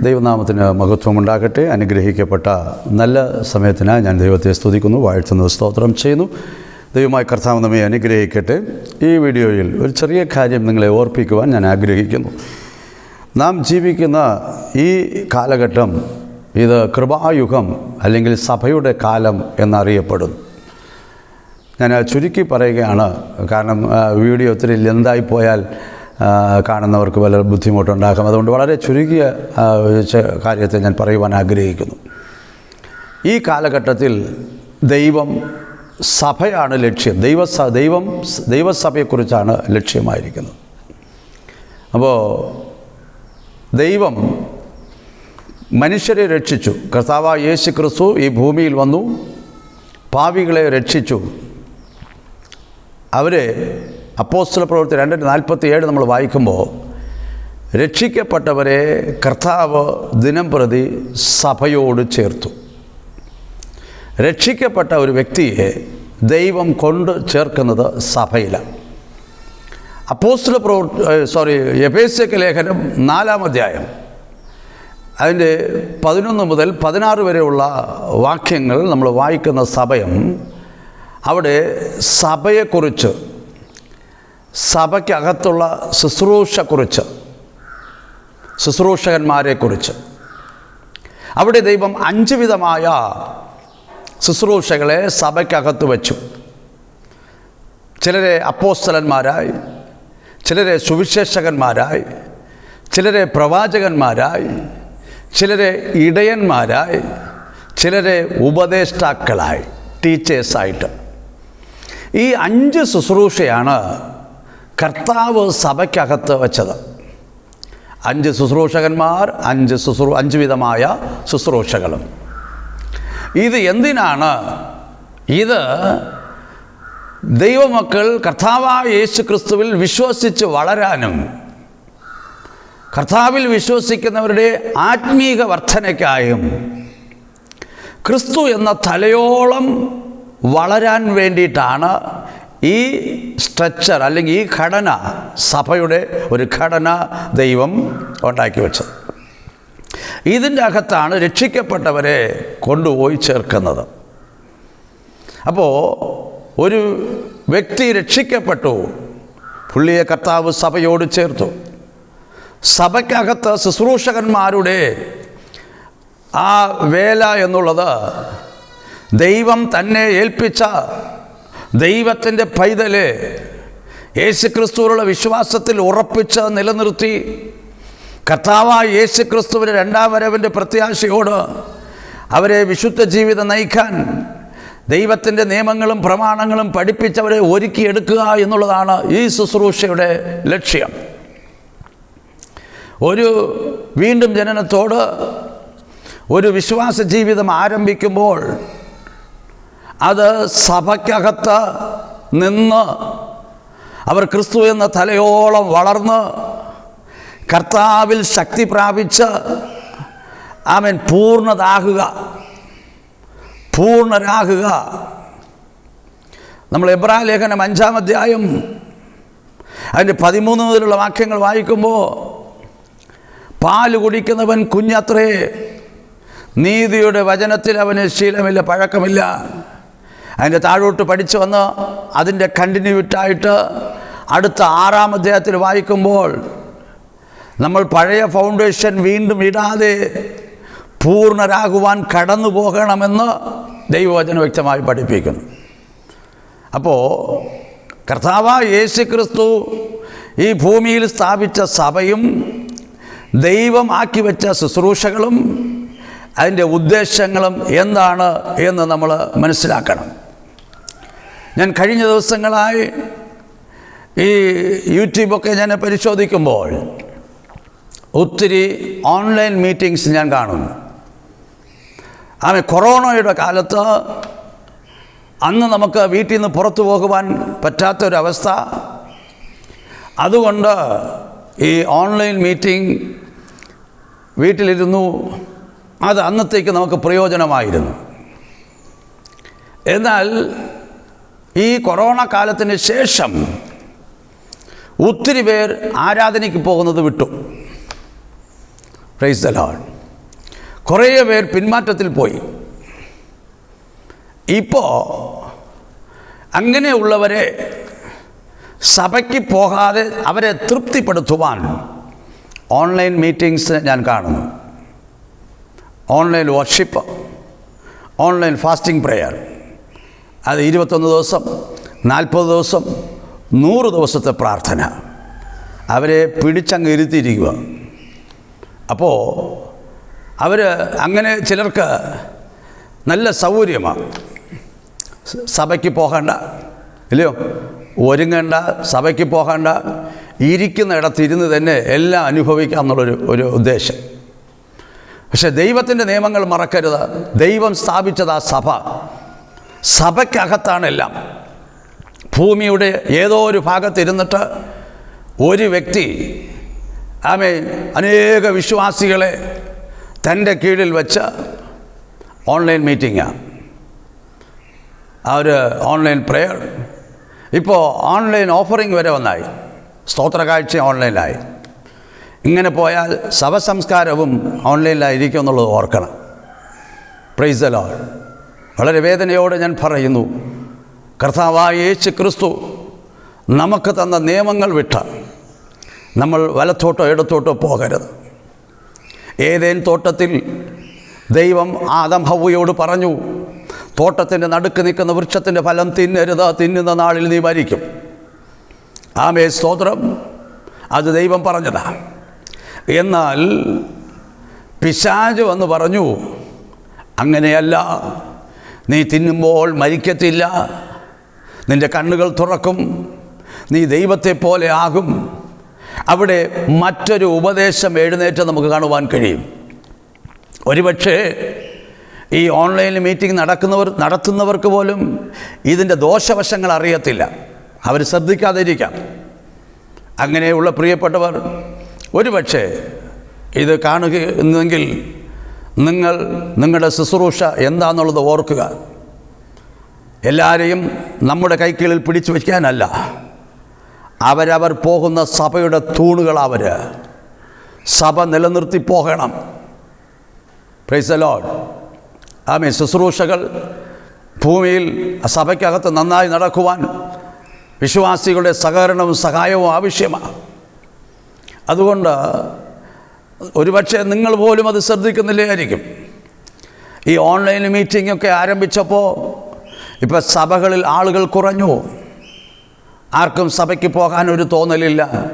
ദൈവനാമത്തിന് മഹത്വം ഉണ്ടാകട്ടെ അനുഗ്രഹിക്കപ്പെട്ട നല്ല സമയത്തിനായി ഞാൻ ദൈവത്തെ സ്തുതിക്കുന്നു വാഴ്ത്തുന്നു സ്തോത്രം ചെയ്യുന്നു. ദൈവമായ കർത്താവ് നമ്മെ അനുഗ്രഹിക്കട്ടെ. ഈ വീഡിയോയിൽ ഒരു ചെറിയ കാര്യം നിങ്ങളെ ഓർപ്പിക്കുവാൻ ഞാൻ ആഗ്രഹിക്കുന്നു. നാം ജീവിക്കുന്ന ഈ കാലഘട്ടം ഇത് കൃപായുഗം അല്ലെങ്കിൽ സഭയുടെ കാലം എന്നറിയപ്പെടുന്നു. ഞാൻ ചുരുക്കി പറയുകയാണ് കാരണം വീഡിയോ ഒത്തിരി ലെന്തായി പോയാൽ കാണുന്നവർക്ക് വല്ല ബുദ്ധിമുട്ടുണ്ടാക്കാം. അതുകൊണ്ട് വളരെ ചുരുക്കിയ കാര്യത്തെ ഞാൻ പറയുവാൻ ആഗ്രഹിക്കുന്നു. ഈ കാലഘട്ടത്തിൽ ദൈവം സഭയാണ് ലക്ഷ്യം. ദൈവ ദൈവം ദൈവസഭയെക്കുറിച്ചാണ് ലക്ഷ്യമായിരിക്കുന്നത്. അപ്പോൾ ദൈവം മനുഷ്യരെ രക്ഷിച്ചു. കർത്താവ് യേശു ക്രിസ്തു ഈ ഭൂമിയിൽ വന്നു. പാവികളെ രക്ഷിച്ചു. അവരെ അപ്പോസ്തല പ്രവൃത്തി രണ്ടിന്റെ നാൽപ്പത്തി ഏഴ് നമ്മൾ വായിക്കുമ്പോൾ രക്ഷിക്കപ്പെട്ടവരെ കർത്താവ് ദിനം പ്രതി സഭയോട് ചേർത്തു. രക്ഷിക്കപ്പെട്ട ഒരു വ്യക്തിയെ ദൈവം കൊണ്ട് ചേർക്കുന്നത് സഭയിലാണ് അപ്പോസ്തല പ്രവൃത്തി സോറി എപേസ്യക്ക് ലേഖനം നാലാം അധ്യായം. അതിന്റെ പതിനൊന്ന് മുതൽ പതിനാറ് വരെയുള്ള വാക്യങ്ങൾ നമ്മൾ വായിക്കുന്ന സഭയം അവിടെ സഭയെക്കുറിച്ച് സഭയ്ക്കകത്തുള്ള ശുശ്രൂഷക്കുറിച്ച് ശുശ്രൂഷകന്മാരെക്കുറിച്ച്. അവിടെ ദൈവം അഞ്ച് വിധമായ ശുശ്രൂഷകളെ സഭയ്ക്കകത്ത് വച്ചു. ചിലരെ അപ്പോസ്തലന്മാരായി ചിലരെ സുവിശേഷകന്മാരായി ചിലരെ പ്രവാചകന്മാരായി ചിലരെ ഇടയന്മാരായി ചിലരെ ഉപദേഷ്ടാക്കളായി ടീച്ചേഴ്സായിട്ട്. ഈ അഞ്ച് ശുശ്രൂഷയാണ് കർത്താവ് സഭയ്ക്കകത്ത് വച്ചത്. അഞ്ച് ശുശ്രൂഷകന്മാർ അഞ്ച് ശുശ്രൂ അഞ്ച് വിധമായ ശുശ്രൂഷകളും. ഇത് എന്തിനാണ്? ഇത് ദൈവമക്കൾ കർത്താവായ യേശു ക്രിസ്തുവിൽ വിശ്വസിച്ച് വളരാനും കർത്താവിൽ വിശ്വസിക്കുന്നവരുടെ ആത്മീക വർധനയ്ക്കായും ക്രിസ്തു എന്ന തലയോളം വളരാൻ വേണ്ടിയിട്ടാണ് ഈ സ്ട്രക്ചർ അല്ലെങ്കിൽ ഈ ഘടന സഭയുടെ ഒരു ഘടന ദൈവം ഉണ്ടാക്കി വെച്ചത്. ഇതിന്റെ അകത്താണ് രക്ഷിക്കപ്പെട്ടവരെ കൊണ്ടുപോയി ചേർക്കുന്നത്. അപ്പോൾ ഒരു വ്യക്തി രക്ഷിക്കപ്പെട്ടു പുള്ളിയെ കർത്താവ് സഭയോട് ചേർത്തു. സഭയ്ക്കകത്ത് ശുശ്രൂഷകന്മാരുടെ ആ വേല എന്നുള്ളത് ദൈവം തന്നെ ഏൽപ്പിച്ച ദൈവത്തിന്റെ പൈതൽ യേശുക്രിസ്തുവിലുള്ള വിശ്വാസത്തിൽ ഉറപ്പിച്ച് നിലനിർത്തി കർത്താവായ യേശുക്രിസ്തുവിന്റെ രണ്ടാം വരവിന്റെ പ്രത്യാശയോട് അവരെ വിശുദ്ധ ജീവിതം നയിക്കാൻ ദൈവത്തിന്റെ നിയമങ്ങളും പ്രമാണങ്ങളും പഠിപ്പിച്ചവരെ ഒരുക്കിയെടുക്കുക എന്നുള്ളതാണ് ഈ ശുശ്രൂഷയുടെ ലക്ഷ്യം. ഒരു വീണ്ടും ജനനത്തോട് ഒരു വിശ്വാസ ജീവിതം ആരംഭിക്കുമ്പോൾ അത് സഭയ്ക്കകത്ത് നിന്ന് അവർ ക്രിസ്തു എന്ന തലയോളം വളർന്ന് കർത്താവിൽ ശക്തി പ്രാപിച്ച് അവൻ പൂർണതാകുക പൂർണരാകുക. നമ്മൾ എബ്രാ ലേഖനം അഞ്ചാം അധ്യായം അതിന്റെ പതിമൂന്ന് മുതലുള്ള വാക്യങ്ങൾ വായിക്കുമ്പോൾ പാൽ കുടിക്കുന്നവൻ കുഞ്ഞത്രേ നീതിയുടെ വചനത്തിൽ അവന് ശീലമില്ല പഴക്കമില്ല. അതിന്റെ താഴോട്ട് പഠിച്ചു വന്ന് അതിന്റെ കണ്ടിന്യൂറ്റായിട്ട് അടുത്ത ആറാം അധ്യായത്തിൽ വായിക്കുമ്പോൾ നമ്മൾ പഴയ ഫൗണ്ടേഷൻ വീണ്ടും ഇടാതെ പൂർണരാകുവാൻ കടന്നു പോകണമെന്ന് ദൈവവചനം വ്യക്തമായി പഠിപ്പിക്കുന്നു. അപ്പോൾ കർത്താവ യേശു ക്രിസ്തു ഈ ഭൂമിയിൽ സ്ഥാപിച്ച സഭയും ദൈവം ആക്കി വെച്ച ശുശ്രൂഷകളും അതിന്റെ ഉദ്ദേശങ്ങളും എന്താണ് എന്ന് നമ്മൾ മനസ്സിലാക്കണം. ഞാൻ കഴിഞ്ഞ ദിവസങ്ങളായി ഈ യൂട്യൂബൊക്കെ ഞാൻ പരിശോധിക്കുമ്പോൾ ഒത്തിരി ഓൺലൈൻ മീറ്റിങ്സ് ഞാൻ കാണുന്നു. ആമെ കൊറോണയുടെ കാലത്ത് അന്ന് നമുക്ക് വീട്ടിൽ നിന്ന് പുറത്തു പോകുവാൻ പറ്റാത്തൊരവസ്ഥ. അതുകൊണ്ട് ഈ ഓൺലൈൻ മീറ്റിംഗ് വീട്ടിലിരുന്നു. അത് അന്നത്തേക്ക് നമുക്ക് പ്രയോജനമായിരുന്നു. എന്നാൽ ഈ കൊറോണ കാലത്തിന് ശേഷം ഒത്തിരി പേർ ആരാധനയ്ക്ക് പോകുന്നത് വിട്ടു. പ്രൈസ് ദലാൾ കുറേ പേർ പിന്മാറ്റത്തിൽ പോയി. ഇപ്പോൾ അങ്ങനെയുള്ളവരെ സഭയ്ക്ക് പോകാതെ അവരെ തൃപ്തിപ്പെടുത്തുവാൻ ഓൺലൈൻ മീറ്റിങ്സ് ഞാൻ കാണുന്നു. Online worship online fasting prayer. അത് ഇരുപത്തൊന്ന് ദിവസം നാൽപ്പത് ദിവസം നൂറ് ദിവസത്തെ പ്രാർത്ഥന. അവരെ പിടിച്ചങ്ങ് ഇരുത്തിയിരിക്കുക. അപ്പോൾ അവർ അങ്ങനെ ചിലർക്ക് നല്ല സൗകര്യമാണ് സഭയ്ക്ക് പോകണ്ട ഇല്ലയോ? ഒരുങ്ങണ്ട സഭയ്ക്ക് പോകണ്ട. ഇരിക്കുന്ന ഇടത്തിരുന്ന് തന്നെ എല്ലാം അനുഭവിക്കുക എന്നുള്ളൊരു ഒരു ഉദ്ദേശം. പക്ഷേ ദൈവത്തിന്റെ നിയമങ്ങൾ മറക്കരുത്. ദൈവം സ്ഥാപിച്ചത് ആ സഭ. സഭയ്ക്കകത്താണ് എല്ലാം ഭൂമിയുടെ ഏതോ ഒരു ഭാഗത്തിരുന്നിട്ട് ഒരു വ്യക്തി ആമേ അനേക വിശ്വാസികളെ തന്റെ കീഴിൽ വെച്ച ഓൺലൈൻ മീറ്റിങ്ങാണ് ആ ഒരു ഓൺലൈൻ പ്രെയർ ഇപ്പോൾ ഓൺലൈൻ ഓഫറിംഗ് വരെ വന്നായി. സ്തോത്ര കാഴ്ച ഓൺലൈനിലായി ഇങ്ങനെ പോയാൽ ശവസംസ്കാരവും ഓൺലൈനിലായിരിക്കും എന്നുള്ളത് ഓർക്കണം. പ്രൈസ് അലോ വളരെ വേദനയോടെ ഞാൻ പറയുന്നു കർത്താവായ യേശു ക്രിസ്തു നമുക്ക് തന്ന നിയമങ്ങൾ വിട്ട നമ്മൾ വലത്തോട്ടോ ഇടത്തോട്ടോ പോകരുത്. ഏതേൻ തോട്ടത്തിൽ ദൈവം ആദം ഹവ്വയോട് പറഞ്ഞു തോട്ടത്തിന്റെ നടുക്ക് നിൽക്കുന്ന വൃക്ഷത്തിന്റെ ഫലം തിന്നരുത് തിന്നുന്ന നാളിൽ നീ മരിക്കും. ആമേ സ്തോത്രം. അത് ദൈവം പറഞ്ഞതാ. എന്നാൽ പിശാജ് വന്ന് പറഞ്ഞു അങ്ങനെയല്ല നീ തിന്നുമ്പോൾ മരിക്കത്തില്ല. നിന്റെ കണ്ണുകൾ തുറക്കും. നീ ദൈവത്തെ പോലെ ആകും. അവിടെ മറ്റൊരു ഉപദേശം എഴുന്നേറ്റ് നമുക്ക് കാണുവാൻ കഴിയും. ഒരുപക്ഷേ ഈ ഓൺലൈൻ മീറ്റിംഗ് നടക്കുന്നവർ നടത്തുന്നവർക്ക് പോലും ഇതിന്റെ ദോഷവശങ്ങൾ അറിയത്തില്ല. അവർ ശ്രദ്ധിക്കാതിരിക്കാം. അങ്ങനെയുള്ള പ്രിയപ്പെട്ടവർ ഒരുപക്ഷെ ഇത് കാണുകയെന്നെങ്കിൽ നിങ്ങൾ നിങ്ങളുടെ ശുശ്രൂഷ എന്താണെന്നുള്ളത് ഓർക്കുക. എല്ലാവരെയും നമ്മുടെ കൈക്കീഴിൽ പിടിച്ചു വയ്ക്കാനല്ല. അവരവർ പോകുന്ന സഭയുടെ തൂണുകളവർ സഭ നിലനിർത്തി പോകണം. പ്രൈസ് ലോഡ് ആമേ ശുശ്രൂഷകൾ ഭൂമിയിൽ സഭയ്ക്കകത്ത് നന്നായി നടക്കുവാൻ വിശ്വാസികളുടെ സഹകരണവും സഹായവും ആവശ്യമാണ് അതുകൊണ്ട് ഒരുപക്ഷെ നിങ്ങൾ പോലും അത് ശ്രദ്ധിക്കുന്നില്ലായിരിക്കും. ഈ ഓൺലൈൻ മീറ്റിംഗ് ഒക്കെ ആരംഭിച്ചപ്പോൾ ഇപ്പോൾ സഭകളിൽ ആളുകൾ കുറഞ്ഞു. ആർക്കും സഭയ്ക്ക് പോകാൻ ഒരു തോന്നലില്ല.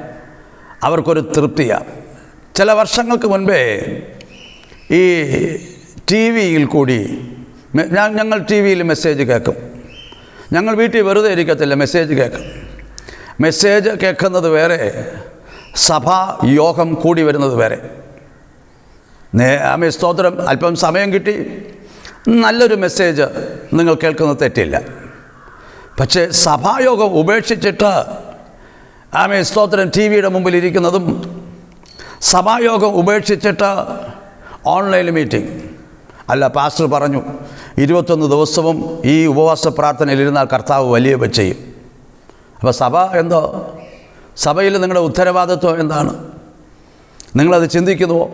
അവർക്കൊരു തൃപ്തിയാണ് ചില വർഷങ്ങൾക്ക് മുൻപേ ഈ ടി വിയിൽ കൂടി ഞങ്ങൾ ടി വിയിൽ മെസ്സേജ് കേൾക്കും. ഞങ്ങൾ വീട്ടിൽ വെറുതെ ഇരിക്കത്തില്ല മെസ്സേജ് കേൾക്കും. മെസ്സേജ് കേൾക്കുന്നത് വേറെ സഭാ യോഗം കൂടി വരുന്നത് വരെ. ആമേ സ്തോത്രം അല്പം സമയം കിട്ടി. നല്ലൊരു മെസ്സേജ് നിങ്ങൾ കേൾക്കുന്നത് തെറ്റില്ല. പക്ഷേ സഭായോഗം ഉപേക്ഷിച്ചിട്ട് ആമേ സ്തോത്രം ടി വിയുടെ മുമ്പിൽ ഇരിക്കുന്നതും സഭായോഗം ഉപേക്ഷിച്ചിട്ട് ഓൺലൈൻ മീറ്റിംഗ്. അല്ല പാസ്റ്റർ പറഞ്ഞു ഇരുപത്തൊന്ന് ദിവസവും ഈ ഉപവാസ പ്രാർത്ഥനയിലിരുന്നാൽ കർത്താവ് വലിയ ചെയ്യും അപ്പോൾ സഭ എന്തോ സഭയിൽ നിങ്ങളുടെ ഉത്തരവാദിത്വം എന്താണ്? നിങ്ങളത് ചിന്തിക്കുന്നുവോ?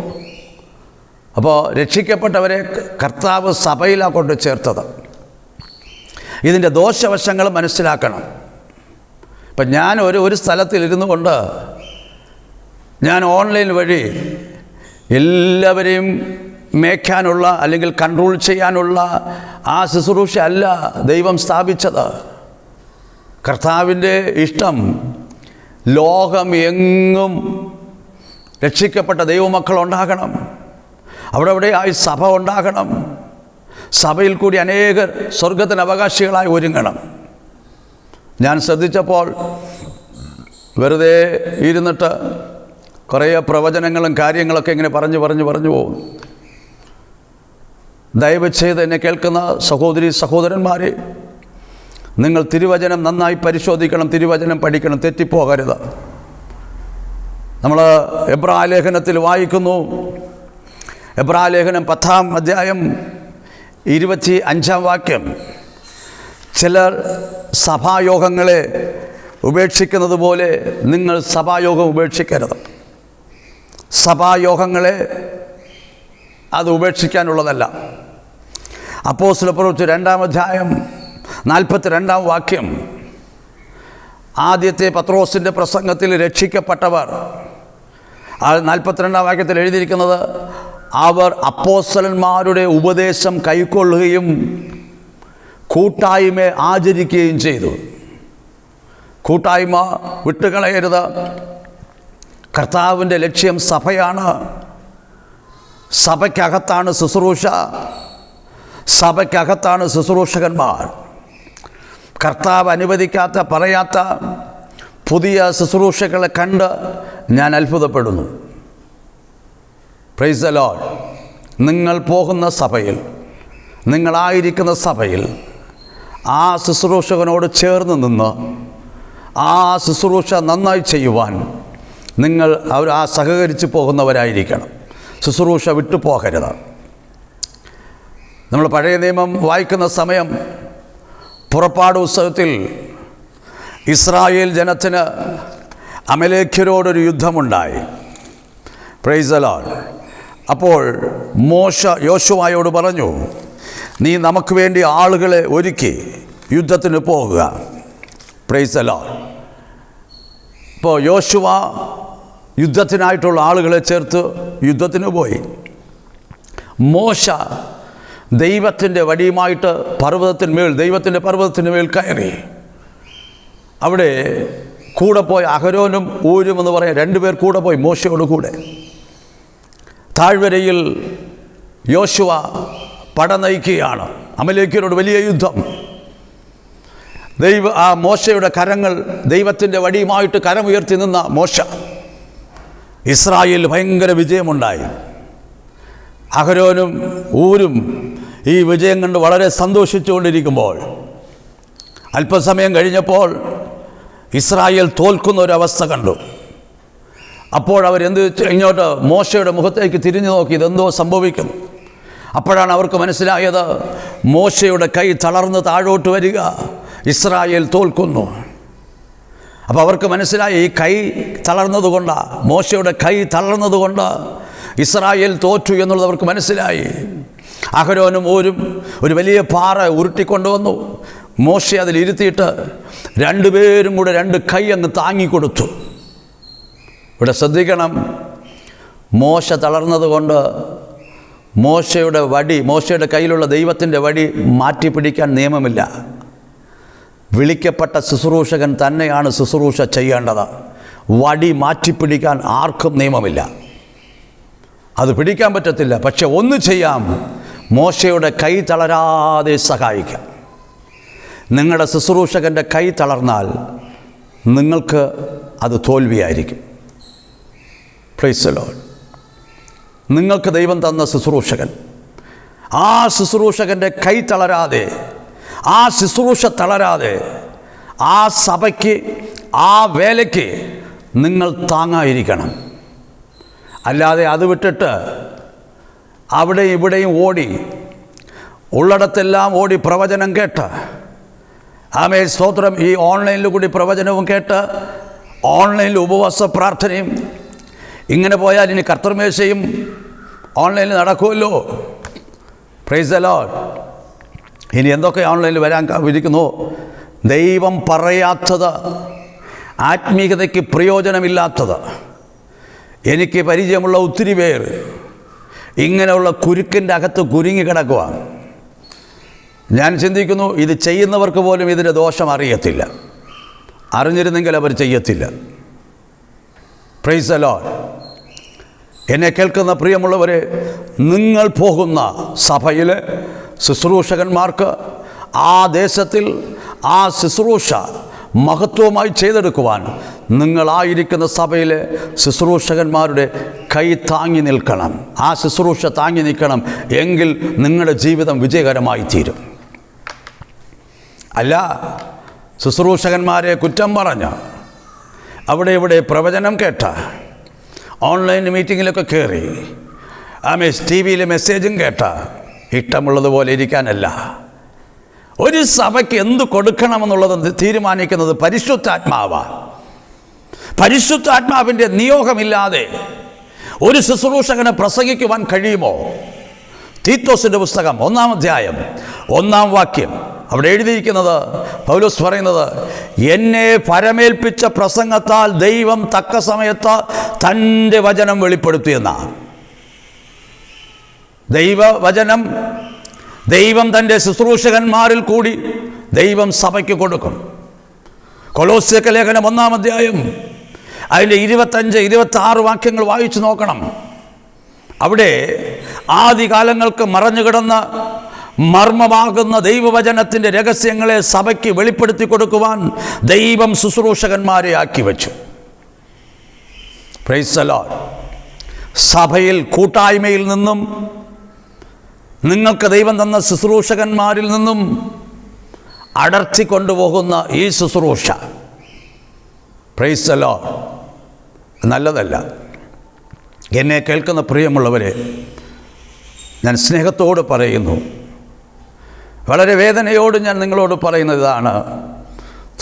അപ്പോൾ രക്ഷിക്കപ്പെട്ടവരെ കർത്താവ് സഭയിലാണ് കൊണ്ട് ചേർത്തത്. ഇതിന്റെ ദോഷവശങ്ങൾ മനസ്സിലാക്കണം. ഇപ്പം ഞാൻ ഒരു ഒരു സ്ഥലത്തിലിരുന്നു കൊണ്ട് ഞാൻ ഓൺലൈൻ വഴി എല്ലാവരെയും മേയ്ക്കാനുള്ള അല്ലെങ്കിൽ കൺട്രോൾ ചെയ്യാനുള്ള ആ ശുശ്രൂഷ അല്ല ദൈവം സ്ഥാപിച്ചത്. കർത്താവിന്റെ ഇഷ്ടം ലോകം എങ്ങും രക്ഷിക്കപ്പെട്ട ദൈവമക്കൾ ഉണ്ടാകണം. അവിടെ എവിടെയായി സഭ ഉണ്ടാകണം. സഭയിൽ കൂടി അനേകർ സ്വർഗത്തിന് അവകാശികളായി ഒരുങ്ങണം. ഞാൻ ശ്രദ്ധിച്ചപ്പോൾ വെറുതെ ഇരുന്നിട്ട് കുറേ പ്രവചനങ്ങളും കാര്യങ്ങളൊക്കെ ഇങ്ങനെ പറഞ്ഞു പറഞ്ഞു പറഞ്ഞു പോകും ദയവ് ചെയ്ത് എന്നെ കേൾക്കുന്ന സഹോദരി സഹോദരന്മാരെ നിങ്ങൾ തിരുവചനം നന്നായി പരിശോധിക്കണം തിരുവചനം പഠിക്കണം തെറ്റിപ്പോകരുത്. നമ്മൾ എബ്രാലേഖനത്തിൽ വായിക്കുന്നു. എബ്രാലേഖനം പത്താം അധ്യായം ഇരുപത്തി അഞ്ചാം വാക്യം. ചിലർ സഭായോഗങ്ങളെ ഉപേക്ഷിക്കുന്നത് പോലെ നിങ്ങൾ സഭായോഗം ഉപേക്ഷിക്കരുത്. സഭായോഗങ്ങളെ അത് ഉപേക്ഷിക്കാനുള്ളതല്ല. അപ്പോസ്തല പ്രവൃത്തി രണ്ടാം അധ്യായം നാൽപ്പത്തി രണ്ടാം വാക്യം. ആദ്യത്തെ പത്രോസിന്റെ പ്രസംഗത്തിൽ രക്ഷിക്കപ്പെട്ടവർ. നാൽപ്പത്തിരണ്ടാം വാക്യത്തിൽ എഴുതിയിരിക്കുന്നത് അവർ അപ്പോസ്തലന്മാരുടെ ഉപദേശം കൈക്കൊള്ളുകയും കൂട്ടായ്മ ആചരിക്കുകയും ചെയ്തു. കൂട്ടായ്മ വിട്ടുകളയരുത്. കർത്താവിന്റെ ലക്ഷ്യം സഭയാണ്. സഭയ്ക്കകത്താണ് ശുശ്രൂഷ. സഭയ്ക്കകത്താണ് ശുശ്രൂഷകന്മാർ. കർത്താവ് അനുവദിക്കാത്ത പറയാത്ത പുതിയ ശുശ്രൂഷകളെ കണ്ട് ഞാൻ അത്ഭുതപ്പെടുന്നു. പ്രൈസ് അലോൾ നിങ്ങൾ പോകുന്ന സഭയിൽ നിങ്ങളായിരിക്കുന്ന സഭയിൽ ആ ശുശ്രൂഷകനോട് ചേർന്ന് നിന്ന് ആ ശുശ്രൂഷ നന്നായി ചെയ്യുവാൻ നിങ്ങൾ അവർ ആ സഹകരിച്ച് പോകുന്നവരായിരിക്കണം. ശുശ്രൂഷ വിട്ടുപോകരുത്. നമ്മൾ പഴയ നിയമം വായിക്കുന്ന സമയം പുറപ്പാട് ഉത്സവത്തിൽ ഇസ്രായേൽ ജനത്തിന് അമലേഖ്യരോടൊരു യുദ്ധമുണ്ടായി. പ്രൈസലാൽ അപ്പോൾ മോശ യോശുവായോട് പറഞ്ഞു നീ നമുക്ക് വേണ്ടി ആളുകളെ ഒരുക്കി യുദ്ധത്തിന് പോകുക. പ്രൈസലാൽ ഇപ്പോൾ യോശുവ യുദ്ധത്തിനായിട്ടുള്ള ആളുകളെ ചേർത്ത് യുദ്ധത്തിന് പോയി. മോശ ദൈവത്തിന്റെ വടിയുമായിട്ട് പർവതത്തിന്മേൽ ദൈവത്തിന്റെ പർവതത്തിന് മേൽ കയറി. അവിടെ കൂടെ പോയി അഹരോനും ഊരും എന്ന് പറയാൻ രണ്ടുപേർ കൂടെ പോയി മോശയോട് കൂടെ. താഴ്വരയിൽ യോശുവ പട നയിക്കുകയാണ്. അമലേക്കിനോട് വലിയ യുദ്ധം. ദൈവ ആ മോശയുടെ കരങ്ങൾ ദൈവത്തിന്റെ വടിയുമായിട്ട് കരമുയർത്തി നിന്ന മോശ. ഇസ്രായേൽ ഭയങ്കര വിജയമുണ്ടായി. അഹരോനും ഊരും ഈ വിജയം കണ്ട് വളരെ സന്തോഷിച്ചുകൊണ്ടിരിക്കുമ്പോൾ അല്പസമയം കഴിഞ്ഞപ്പോൾ ഇസ്രായേൽ തോൽക്കുന്ന ഒരവസ്ഥ കണ്ടു. അപ്പോൾ അവരെന്ത് ഇങ്ങോട്ട് മോശയുടെ മുഖത്തേക്ക് തിരിഞ്ഞു നോക്കി ഇതെന്തോ സംഭവിക്കും അപ്പോഴാണ് അവർക്ക് മനസ്സിലായത് മോശയുടെ കൈ തളർന്ന് താഴോട്ട് വരിക ഇസ്രായേൽ തോൽക്കുന്നു. അപ്പോൾ അവർക്ക് മനസ്സിലായി ഈ കൈ തളർന്നതുകൊണ്ട് മോശയുടെ കൈ തളർന്നതുകൊണ്ട് ഇസ്രായേൽ തോറ്റു എന്നുള്ളത് അവർക്ക് മനസ്സിലായി. അഹരോനും ഓരും ഒരു വലിയ പാറ ഉരുട്ടിക്കൊണ്ടുവന്നു. മോശ അതിലിരുത്തിയിട്ട് രണ്ടുപേരും കൂടെ രണ്ട് കൈ അങ്ങ് താങ്ങിക്കൊടുത്തു. ഇവിടെ ശ്രദ്ധിക്കണം. മോശ തളർന്നതുകൊണ്ട് മോശയുടെ വടി മോശയുടെ കയ്യിലുള്ള ദൈവത്തിന്റെ വടി മാറ്റി പിടിക്കാൻ നിയമമില്ല. വിളിക്കപ്പെട്ട ശുശ്രൂഷകൻ തന്നെയാണ് ശുശ്രൂഷ ചെയ്യേണ്ടത്. വടി മാറ്റിപ്പിടിക്കാൻ ആർക്കും നിയമമില്ല. അത് പിടിക്കാൻ പറ്റത്തില്ല. പക്ഷെ ഒന്ന് ചെയ്യാം. മോശയുടെ കൈ തളരാതെ സഹായിക്കാം. നിങ്ങളുടെ ശുശ്രൂഷകന്റെ കൈ തളർന്നാൽ നിങ്ങൾക്ക് അത് തോൽവിയായിരിക്കും. പ്രൈസലോ നിങ്ങൾക്ക് ദൈവം തന്ന ശുശ്രൂഷകൻ ആ ശുശ്രൂഷകന്റെ കൈ തളരാതെ ആ ശുശ്രൂഷ തളരാതെ ആ സഭയ്ക്ക് ആ വേലയ്ക്ക് നിങ്ങൾ താങ്ങായിരിക്കണം. അല്ലാതെ അത് വിട്ടിട്ട് അവിടെയും ഇവിടെയും ഓടി. ഉള്ളിടത്തെല്ലാം ഓടി പ്രവചനം കേട്ട്. ആമേ സ്തോത്രം. ഈ ഓൺലൈനിൽ കൂടി പ്രവചനവും കേട്ട് ഓൺലൈനിൽ ഉപവാസ പ്രാർത്ഥനയും. ഇങ്ങനെ പോയാൽ ഇനി കർത്തർമേശയും ഓൺലൈനിൽ നടക്കുമല്ലോ. പ്രൈസ് അലോ ഇനി എന്തൊക്കെ ഓൺലൈനിൽ വരാൻ വിധിക്കുന്നു? ദൈവം പറയാത്തത് ആത്മീയതയ്ക്ക് പ്രയോജനമില്ലാത്തത് എനിക്ക് പരിചയമുള്ള ഒത്തിരി പേർ ഇങ്ങനെയുള്ള കുരുക്കിന്റെ അകത്ത് കുരുങ്ങി കിടക്കുക ഞാൻ ചിന്തിക്കുന്നു ഇത് ചെയ്യുന്നവർക്ക് പോലും ഇതിന്റെ ദോഷം അറിയത്തില്ല. അറിഞ്ഞിരുന്നെങ്കിൽ അവർ ചെയ്യത്തില്ല. പ്രൈസ് അലോ എന്നെ കേൾക്കുന്ന പ്രിയമുള്ളവരെ നിങ്ങൾ പോകുന്ന സഭയിലെ ശുശ്രൂഷകന്മാർക്ക് ആ ദേശത്തിൽ ആ ശുശ്രൂഷ മഹത്വമായി ചെയ്തെടുക്കുവാൻ നിങ്ങളായിരിക്കുന്ന സഭയിലെ ശുശ്രൂഷകന്മാരുടെ കൈ താങ്ങി നിൽക്കണം. ആ ശുശ്രൂഷ താങ്ങി നിൽക്കണം എങ്കിൽ നിങ്ങളുടെ ജീവിതം വിജയകരമായി തീരും. അല്ല ശുശ്രൂഷകന്മാരെ കുറ്റം പറഞ്ഞ് അവിടെ ഇവിടെ പ്രവചനം കേട്ട ഓൺലൈൻ മീറ്റിങ്ങിലൊക്കെ കയറി ആ മെസ് ടി വിയിലെ മെസ്സേജും കേട്ട ഇഷ്ടമുള്ളതുപോലെ ഇരിക്കാനല്ല. ഒരു സഭയ്ക്ക് എന്ത് കൊടുക്കണമെന്നുള്ളത് തീരുമാനിക്കുന്നത് പരിശുദ്ധാത്മാവാണ്. പരിശുദ്ധാത്മാവിന്റെ നിയോഗമില്ലാതെ ഒരു ശുശ്രൂഷകന് പ്രസംഗിക്കുവാൻ കഴിയുമോ? തീത്തോസിന്റെ പുസ്തകം ഒന്നാം അധ്യായം ഒന്നാം വാക്യം. അവിടെ എഴുതിയിരിക്കുന്നത് പൗലോസ് പറയുന്നത് എന്നെ പരമേൽപ്പിച്ച പ്രസംഗത്താൽ ദൈവം തക്ക സമയത്ത് തന്റെ വചനം വെളിപ്പെടുത്തിയെന്ന ദൈവവചനം ദൈവം തന്റെ ശുശ്രൂഷകന്മാരിൽ കൂടി ദൈവം സഭയ്ക്ക് കൊടുക്കും. കൊളോസ്യക്ക ലേഖനം ഒന്നാം അധ്യായം അതിന്റെ ഇരുപത്തഞ്ച് ഇരുപത്തി ആറ് വാക്യങ്ങൾ വായിച്ചു നോക്കണം. അവിടെ ആദ്യകാലങ്ങൾക്ക് മറഞ്ഞുകിടന്ന മർമ്മമാകുന്ന ദൈവവചനത്തിന്റെ രഹസ്യങ്ങളെ സഭയ്ക്ക് വെളിപ്പെടുത്തി കൊടുക്കുവാൻ ദൈവം ശുശ്രൂഷകന്മാരെ ആക്കി വച്ചു. പ്രൈസലോ സഭയിൽ കൂട്ടായ്മയിൽ നിന്നും നിങ്ങൾക്ക് ദൈവം തന്ന ശുശ്രൂഷകന്മാരിൽ നിന്നും അടർത്തി കൊണ്ടുപോകുന്ന ഈ ശുശ്രൂഷ. പ്രൈസലോ നല്ലതല്ല. എന്നെ കേൾക്കുന്ന പ്രിയമുള്ളവരെ ഞാൻ സ്നേഹത്തോട് പറയുന്നു. വളരെ വേദനയോട് ഞാൻ നിങ്ങളോട് പറയുന്നത് ഇതാണ്.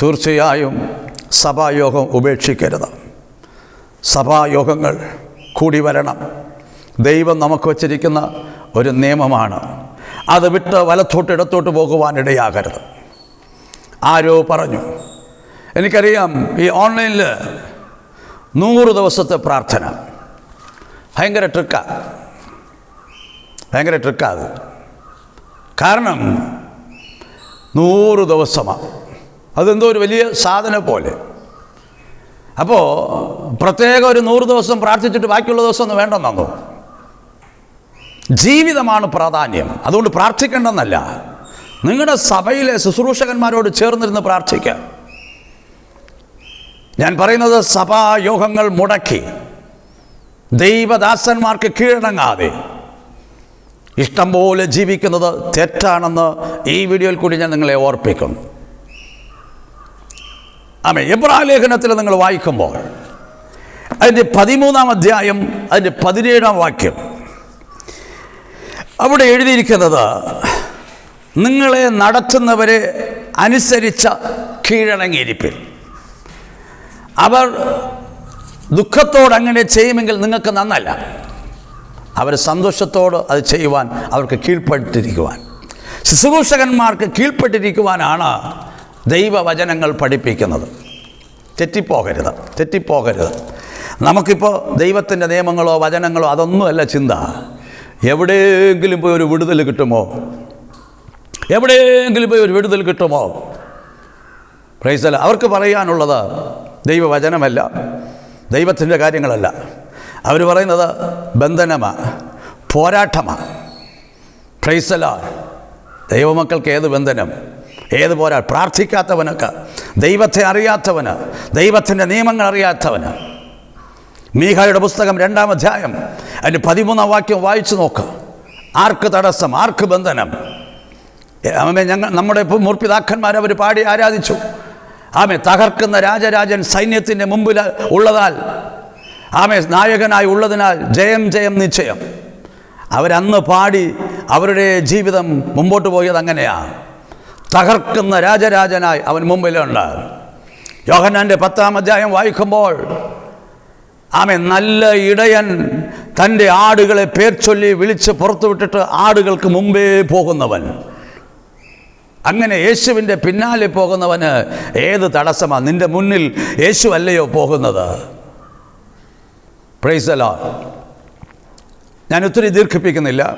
തീർച്ചയായും സഭായോഗം ഉപേക്ഷിക്കരുത്. സഭായോഗങ്ങൾ കൂടി വരണം. ദൈവം നമുക്ക് വച്ചിരിക്കുന്ന ഒരു നിയമമാണ്. അത് വിട്ട് വലത്തോട്ട് ഇടത്തോട്ട് പോകുവാനിടയാകരുത് ആരോ പറഞ്ഞു. എനിക്കറിയാം ഈ ഓൺലൈനിൽ നൂറ് ദിവസത്തെ പ്രാർത്ഥന. ഭയങ്കര ട്രിക്കാണ് ഭയങ്കര ട്രിക്കാണ് കാരണം നൂറ് ദിവസമാണ് അതെന്തോ ഒരു വലിയ സാധന പോലെ. അപ്പോൾ പ്രത്യേക ഒരു നൂറ് ദിവസം പ്രാർത്ഥിച്ചിട്ട് ബാക്കിയുള്ള ദിവസം ഒന്നും വേണ്ടെന്നോ ജീവിതമാണ് പ്രാധാന്യം. അതുകൊണ്ട് പ്രാർത്ഥിക്കേണ്ടെന്നല്ല. നിങ്ങളുടെ സഭയിലെ ശുശ്രൂഷകന്മാരോട് ചേർന്നിരുന്ന് പ്രാർത്ഥിക്കുക ഞാൻ പറയുന്നത് സഭായോഗങ്ങൾ മുടക്കി. ദൈവദാസന്മാർക്ക് കീഴടങ്ങാതെ. ഇഷ്ടം പോലെ ജീവിക്കുന്നത് തെറ്റാണെന്ന് ഈ വീഡിയോയിൽ കൂടി ഞാൻ നിങ്ങളെ ഓർപ്പിക്കുന്നു ആമേ എബ്രാ ലേഖനത്തിൽ നിങ്ങൾ വായിക്കുമ്പോൾ അതിന്റെ പതിമൂന്നാം അധ്യായം അതിന്റെ പതിനേഴാം വാക്യം അവിടെ എഴുതിയിരിക്കുന്നത് നിങ്ങളെ നടത്തുന്നവരെ അനുസരിച്ച കീഴടങ്ങിയിരിപ്പിൽ അവർ ദുഃഖത്തോട് അങ്ങനെ ചെയ്യുമെങ്കിൽ നിങ്ങൾക്ക് നന്നല്ല. അവർ സന്തോഷത്തോട് അത് ചെയ്യുവാൻ അവർക്ക് കീഴ്പ്പെട്ടിരിക്കുവാൻ. ശുശ്രൂഷകന്മാർക്ക് കീഴ്പ്പെട്ടിരിക്കുവാനാണ് ദൈവവചനങ്ങൾ പഠിപ്പിക്കുന്നത്. തെറ്റിപ്പോകരുത് തെറ്റിപ്പോകരുത്. നമുക്കിപ്പോൾ ദൈവത്തിന്റെ നിയമങ്ങളോ വചനങ്ങളോ അതൊന്നുമല്ല ചിന്ത. എവിടെയെങ്കിലും പോയി ഒരു വിടുതൽ കിട്ടുമോ? എവിടെയെങ്കിലും പോയി ഒരു വിടുതൽ കിട്ടുമോ? പ്രൈസല അവർക്ക് പറയാനുള്ളത് ദൈവവചനമല്ല ദൈവത്തിന്റെ കാര്യങ്ങളല്ല. അവർ പറയുന്നത് ബന്ധനമാണ് പോരാട്ടമാണ് പ്രൈസല ദൈവമക്കൾക്ക് ഏത് ബന്ധനം? ഏത് പോരാ? പ്രാർത്ഥിക്കാത്തവനൊക്കെ ദൈവത്തെ അറിയാത്തവന് ദൈവത്തിന്റെ നിയമങ്ങൾ അറിയാത്തവന്. മീഹായുടെ പുസ്തകം രണ്ടാം അധ്യായം അതിന്റെ പതിമൂന്നാം വാക്യം വായിച്ചു നോക്ക്. ആർക്ക് തടസ്സം? ആർക്ക് ബന്ധനം? ഞങ്ങൾ നമ്മുടെ മൂർപ്പിതാക്കന്മാർ അവർ പാടി ആരാധിച്ചു. ആമേ തകർക്കുന്ന രാജരാജൻ സൈന്യത്തിന്റെ മുമ്പിൽ ഉള്ളതാൽ ആമേ നായകനായി ഉള്ളതിനാൽ ജയം ജയം നിശ്ചയം. അവരന്ന് പാടി അവരുടെ ജീവിതം മുമ്പോട്ട് പോയത് അങ്ങനെയാണ് തകർക്കുന്ന രാജരാജനായി അവൻ മുമ്പിലുണ്ട്. യോഹന്നാന്റെ പത്താം അധ്യായം വായിക്കുമ്പോൾ ആമെ നല്ല ഇടയൻ തന്റെ ആടുകളെ പേർ ചൊല്ലി വിളിച്ച് പുറത്തുവിട്ടിട്ട് ആടുകൾക്ക് മുമ്പേ പോകുന്നവൻ. അങ്ങനെ യേശുവിന്റെ പിന്നാലെ പോകുന്നവന് ഏത് തടസ്സമാണ് നിന്റെ മുന്നിൽ യേശു അല്ലയോ പോകുന്നത് പ്രൈസലോ ഞാൻ ഒത്തിരി ദീർഘിപ്പിക്കുന്നില്ല.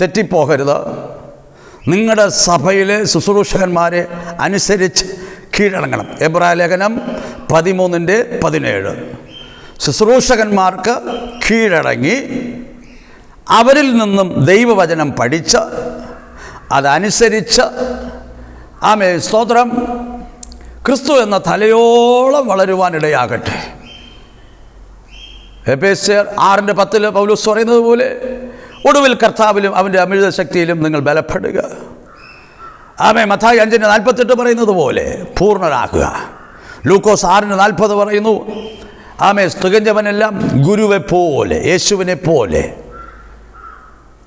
തെറ്റിപ്പോകരുത്. നിങ്ങളുടെ സഭയിലെ ശുശ്രൂഷകന്മാരെ അനുസരിച്ച് കീഴടങ്ങണം. എബ്രാ ലേഖനം പതിമൂന്നിന്റെ പതിനേഴ്. ശുശ്രൂഷകന്മാർക്ക് കീഴടങ്ങി അവരിൽ നിന്നും ദൈവവചനം പഠിച്ച് അതനുസരിച്ച് ആമേ സ്തോത്രം. ക്രിസ്തു എന്ന തലയോളം വളരുവാനിടയാകട്ടെ. ആറിന്റെ പത്തിൽ പൗലൂസ് പറയുന്നത് പോലെ ഒടുവിൽ കർത്താവിലും അവന്റെ അമിത ശക്തിയിലും നിങ്ങൾ ബലപ്പെടുക. ആമേ മഥായി അഞ്ചിന്റെ നാൽപ്പത്തെട്ട് പറയുന്നത് പോലെ പൂർണരാക്കുക ലൂക്കോസ് ആറിന്റെ നാൽപ്പത് പറയുന്നു ആമേ സ്തുകഞ്ചവനെല്ലാം ഗുരുവെ പോലെ യേശുവിനെ പോലെ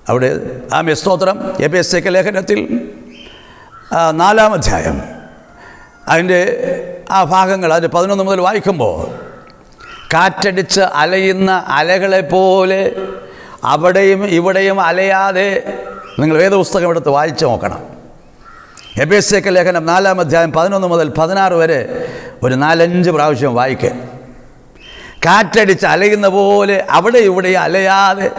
അവിടെ ആ ആമേ സ്തോത്രം എപേസ്യക്ക ലേഖനത്തിൽ നാലാം അധ്യായം. അതിന്റെ ആ ഭാഗങ്ങൾ അതിന്റെ പതിനൊന്ന് മുതൽ വായിക്കുമ്പോൾ കാറ്റടിച്ച് അലയുന്ന അലകളെപ്പോലെ പോലെ അവിടെയും ഇവിടെയും അലയാതെ നിങ്ങൾ വേദപുസ്തകം എടുത്ത് വായിച്ചു നോക്കണം. എബേസ്യക്ക ലേഖനം നാലാം അധ്യായം പതിനൊന്ന് മുതൽ പതിനാറ് വരെ ഒരു നാലഞ്ച് പ്രാവശ്യം വായിക്കുക. കാറ്റടിച്ച് അലയുന്ന പോലെ അവിടെ ഇവിടെ അലയാതെ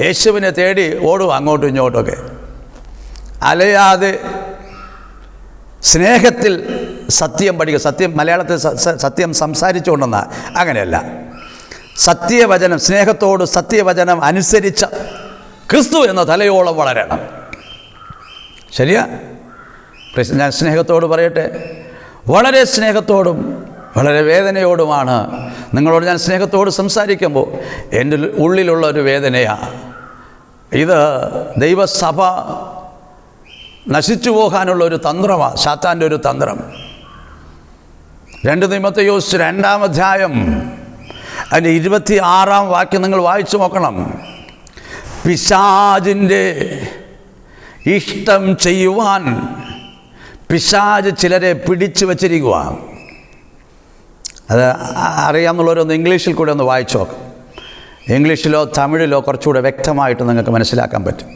യേശുവിനെ തേടി ഓടും അങ്ങോട്ടും ഇങ്ങോട്ടൊക്കെ അലയാതെ സ്നേഹത്തിൽ സത്യം പഠിക്കുക. സത്യം മലയാളത്തിൽ സത്യം സംസാരിച്ചുകൊണ്ടെന്ന. അങ്ങനെയല്ല. സത്യവചനം സ്നേഹത്തോട് സത്യവചനം അനുസരിച്ച ക്രിസ്തു എന്ന തലയോളം വളരണം. ശരിയാ? ഞാൻ സ്നേഹത്തോട് പറയട്ടെ. വളരെ സ്നേഹത്തോടും വളരെ വേദനയോടുമാണ്. നിങ്ങളോട് ഞാൻ സ്നേഹത്തോട് സംസാരിക്കുമ്പോൾ എന്റെ ഉള്ളിലുള്ള ഒരു വേദനയാണ് ഇത് ദൈവസഭ നശിച്ചു പോകാനുള്ള ഒരു തന്ത്രമാണ് സാത്താന്റെ ഒരു തന്ത്രം. രണ്ട് നിയമത്തെയോസ് രണ്ടാം അധ്യായം അതിന്റെ ഇരുപത്തി ആറാം വാക്യം നിങ്ങൾ വായിച്ചു നോക്കണം. പിശാജിന്റെ ഇഷ്ടം ചെയ്യുവാൻ പിശാജ് ചിലരെ പിടിച്ചു വച്ചിരിക്കുക അത് അറിയാമെന്നുള്ളവരൊന്ന് ഇംഗ്ലീഷിൽ കൂടെ ഒന്ന് വായിച്ചു നോക്കാം. ഇംഗ്ലീഷിലോ തമിഴിലോ കുറച്ചുകൂടെ വ്യക്തമായിട്ട് നിങ്ങൾക്ക് മനസ്സിലാക്കാൻ പറ്റും.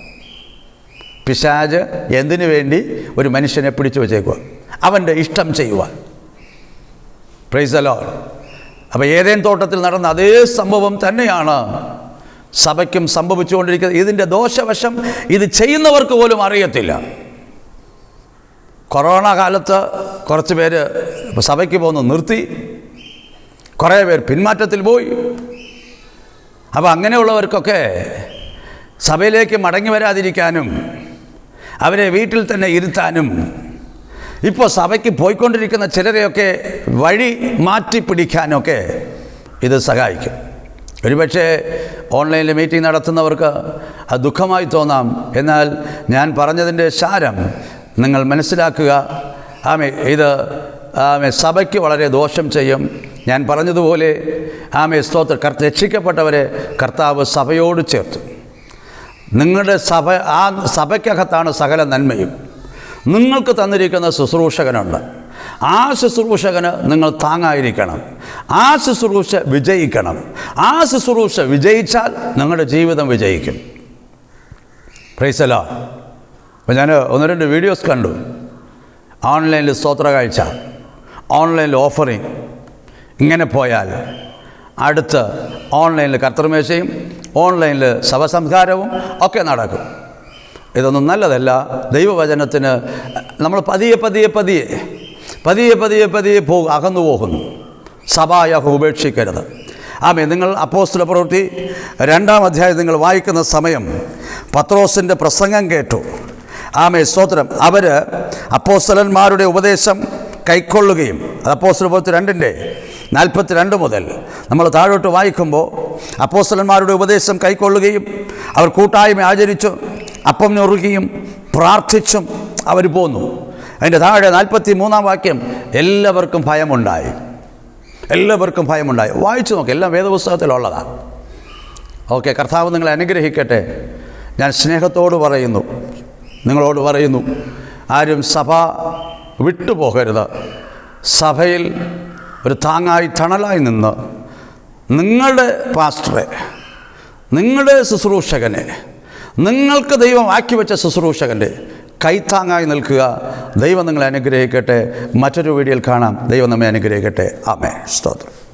പിശാജ് എന്തിനു വേണ്ടി ഒരു മനുഷ്യനെ പിടിച്ചു വച്ചേക്കുക അവന്റെ ഇഷ്ടം ചെയ്യുവാൻ പ്രൈസലോ അപ്പോൾ ഏതേൻ തോട്ടത്തിൽ നടന്ന അതേ സംഭവം തന്നെയാണ് സഭയ്ക്കും സംഭവിച്ചുകൊണ്ടിരിക്കുന്നത്. ഇതിന്റെ ദോഷവശം ഇത് ചെയ്യുന്നവർക്ക് പോലും അറിയത്തില്ല. കൊറോണ കാലത്ത് കുറച്ച് പേര് സഭയ്ക്ക് പോകുന്നു നിർത്തി. കുറേ പേർ പിന്മാറ്റത്തിൽ പോയി. അപ്പോൾ അങ്ങനെയുള്ളവർക്കൊക്കെ സഭയിലേക്ക് മടങ്ങി വരാതിരിക്കാനും അവരെ വീട്ടിൽ തന്നെ ഇരുത്താനും ഇപ്പോൾ സഭയ്ക്ക് പോയിക്കൊണ്ടിരിക്കുന്ന ചിലരെയൊക്കെ വഴി മാറ്റി പിടിക്കാനൊക്കെ ഇത് സഹായിക്കും. ഒരുപക്ഷെ ഓൺലൈനിൽ മീറ്റിംഗ് നടത്തുന്നവർക്ക് അത് ദുഃഖമായി തോന്നാം. എന്നാൽ ഞാൻ പറഞ്ഞതിന്റെ സാരം നിങ്ങൾ മനസ്സിലാക്കുക. ആമേ ഇത് ആമേ സഭയ്ക്ക് വളരെ ദോഷം ചെയ്യും. ഞാൻ പറഞ്ഞതുപോലെ ആമേ സ്തോത്ര. കർത്ത രക്ഷിക്കപ്പെട്ടവരെ കർത്താവ് സഭയോട് ചേർത്തു. നിങ്ങളുടെ സഭ ആ സഭയ്ക്കകത്താണ് സകല നന്മയും. നിങ്ങൾക്ക് തന്നിരിക്കുന്ന ശുശ്രൂഷകനുണ്ട്. ആ ശുശ്രൂഷകന് നിങ്ങൾ താങ്ങായിരിക്കണം. ആ ശുശ്രൂഷ വിജയിക്കണം. ആ ശുശ്രൂഷ വിജയിച്ചാൽ നിങ്ങളുടെ ജീവിതം വിജയിക്കും. പ്രൈസലോ അപ്പോൾ ഞാൻ ഒന്ന് രണ്ട് വീഡിയോസ് കണ്ടു. ഓൺലൈനിൽ സ്തോത്ര കാഴ്ച ഓൺലൈനിൽ ഓഫറിങ് ഇങ്ങനെ പോയാൽ അടുത്ത് ഓൺലൈനിൽ കർത്തൃമേശയും ഓൺലൈനിൽ ശവസംസ്കാരവും ഒക്കെ നടക്കും. ഇതൊന്നും നല്ലതല്ല. ദൈവവചനത്തിന് നമ്മൾ പതിയെ പതിയെ പതിയെ പതിയെ പതിയെ പതിയെ പോ അകന്നു പോകുന്നു. സഭായ ഉപേക്ഷിക്കരുത്. ആമേ നിങ്ങൾ അപ്പോസ്തല പ്രവൃത്തി രണ്ടാം അധ്യായം നിങ്ങൾ വായിക്കുന്ന സമയം പത്രോസിന്റെ പ്രസംഗം കേട്ടു. ആമേ സ്തോത്രം. അവർ അപ്പോസ്തലന്മാരുടെ ഉപദേശം കൈക്കൊള്ളുകയും അത് അപ്പോസ്തല പ്രവൃത്തി രണ്ടിന്റെ നാൽപ്പത്തി രണ്ട് മുതൽ നമ്മൾ താഴോട്ട് വായിക്കുമ്പോൾ അപ്പോസ്തലന്മാരുടെ ഉപദേശം കൈക്കൊള്ളുകയും അവർ കൂട്ടായ്മ ആചരിച്ചു അപ്പം ഞൊറുകയും പ്രാർത്ഥിച്ചും അവർ പോന്നു. അതിന്റെ താഴെ നാൽപ്പത്തി മൂന്നാം വാക്യം എല്ലാവർക്കും ഭയമുണ്ടായി. എല്ലാവർക്കും ഭയമുണ്ടായി. വായിച്ചു നോക്ക് എല്ലാം വേദപുസ്തകത്തിലുള്ളതാണ്. ഓക്കെ കർത്താവ് നിങ്ങളെ അനുഗ്രഹിക്കട്ടെ. ഞാൻ സ്നേഹത്തോട് പറയുന്നു. നിങ്ങളോട് പറയുന്നു ആരും സഭ വിട്ടുപോകരുത്. സഭയിൽ ഒരു താങ്ങായി തണലായി നിന്ന് നിങ്ങളുടെ പാസ്റ്ററെ നിങ്ങളുടെ ശുശ്രൂഷകനെ നിങ്ങൾക്ക് ദൈവം ആക്കി വെച്ച ശുശ്രൂഷകന്റെ കൈത്താങ്ങായി നിൽക്കുക. ദൈവം നിങ്ങളെ അനുഗ്രഹിക്കട്ടെ. മറ്റൊരു വീഡിയോയിൽ കാണാം. ദൈവം നമ്മെ അനുഗ്രഹിക്കട്ടെ. ആമേ സ്തോത്രം.